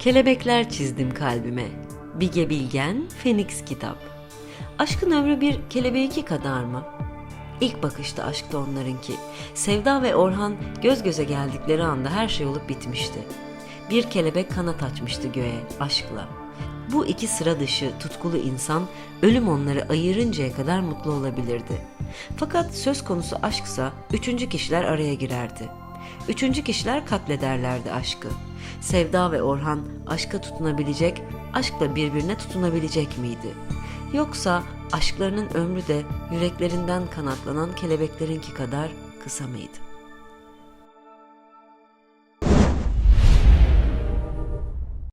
Kelebekler çizdim kalbime. Bige Bilgen, Phoenix Kitap. Aşkın ömrü bir kelebeğinki kadar mı? İlk bakışta aşkta onlarınki. Sevda ve Orhan göz göze geldikleri anda her şey olup bitmişti. Bir kelebek kanat açmıştı göğe aşkla. Bu iki sıra dışı tutkulu insan ölüm onları ayırıncaya kadar mutlu olabilirdi. Fakat söz konusu aşksa üçüncü kişiler araya girerdi. Üçüncü kişiler katlederlerdi aşkı. Sevda ve Orhan aşka tutunabilecek, aşkla birbirine tutunabilecek miydi? Yoksa aşklarının ömrü de yüreklerinden kanatlanan kelebeklerinki kadar kısa mıydı?